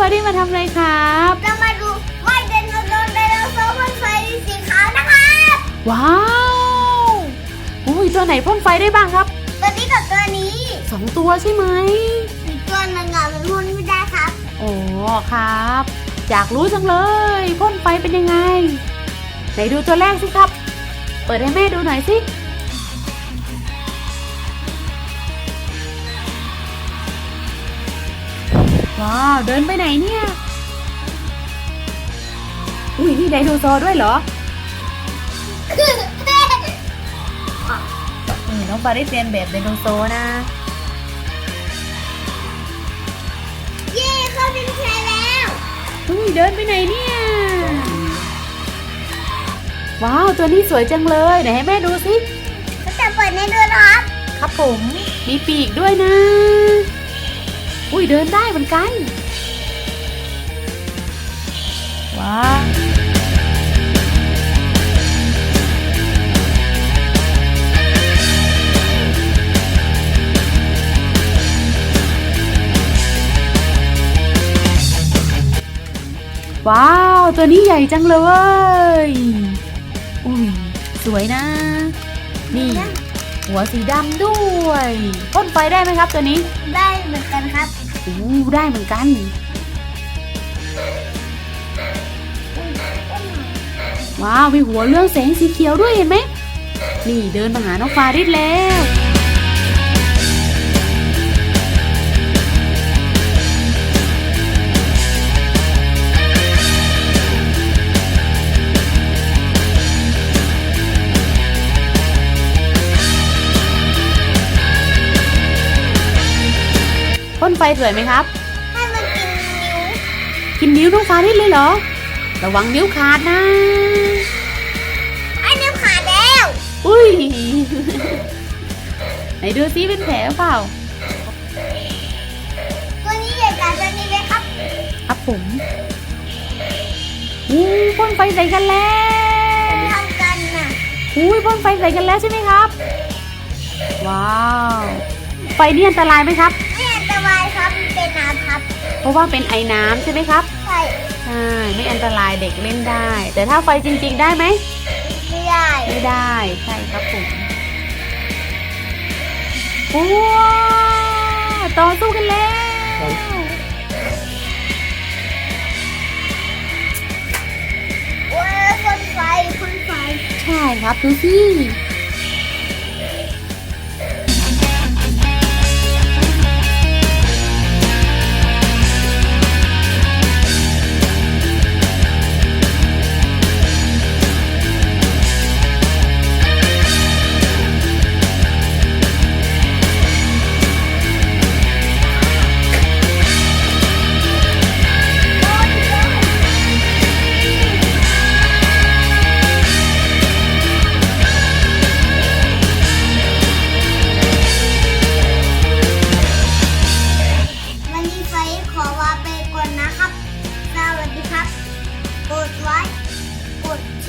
ฟาดี้มาทำอะไรครับเรามาดูว่าไดโนเสาร์ไดโนเสาร์พ่นไฟสีขาวนะครับว้าวอุ้ยตัวไหนพ่นไฟได้บ้างครับตัวนี้กับตัวนี้สองตัวใช่ไหมอีกตัวหนึงอะมันพ่นไม่ได้ครับ โอ้ครับ อยากรู้จังเลยพ่นไฟเป็นยังไงไหนดูตัวแรกสิครับ เปิดให้แม่ดูหน่อยสิ ว้าวเดินไปไหนเนี่ย อุ้ยนี่ไดโนเสาร์ด้วยเหรอนี่น้องปาได้เรียนแบบไดโนเสาร์นะ เย้เข้าเป็นแชร์แล้วอุ้ยเดินไปไหนเนี่ย ว้าวตัวนี้สวยจังเลยไหนให้แม่ดูสิก็จะเปิดให้ดูนะครับ ครับผม มีปีกด้วยนะ อุ้ยเดินได้เหมือนกัน ว้าวว้าว ตัวนี้ใหญ่จังเลย อุ้ย สวยนะ นี่ หัวสีดำด้วยพ่นไฟได้ไหมครับตัวนี้ ได้เหมือนกันครับ อู้ได้เหมือนกันว้าวมีหัวเรื่องแสงสีเขียวด้วยเห็นไหมนี่เดินมาหาน้องฟาริสแล้ว สวยไหมครับ ให้มันกินนิ้ว กินนิ้วน้องฟาริสเลยเหรอ ระวังนิ้วขาดนะ ไอ้นิ้วขาดแล้ว อุ้ย ไหนดูซิเป็นแผลเปล่า ตัวนี้ใหญ่กว่าตัวนี้เลยครับครับผมอู้พ่นไฟใส่กันแล้วทำกันน่ะอุ้ยพ่นไฟใส่กันแล้วใช่ไหมครับ ว้าว ไฟนี่อันตรายไหมครับ ไม่อั นตรายครับมันเป็นน้ำครับเพราะว่าเป็นไอ้น้ำใช่ไหมครับ ใช่ใช่ไม่อันตรายเด็กเล่นได้ แต่ถ้าไฟจริง ๆ ได้ไหมไม่ได้ ไม่ได้ใช่ครับผมว้าวต่อสู้กันแล้วว้าวพ่นไฟพ่นไฟใช่ครับดูสิ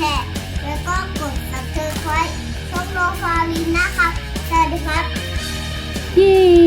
ชร์ แล้วก็กด subscribe ช่องโลฟาวินนะครับ สวัสดีครับ เย้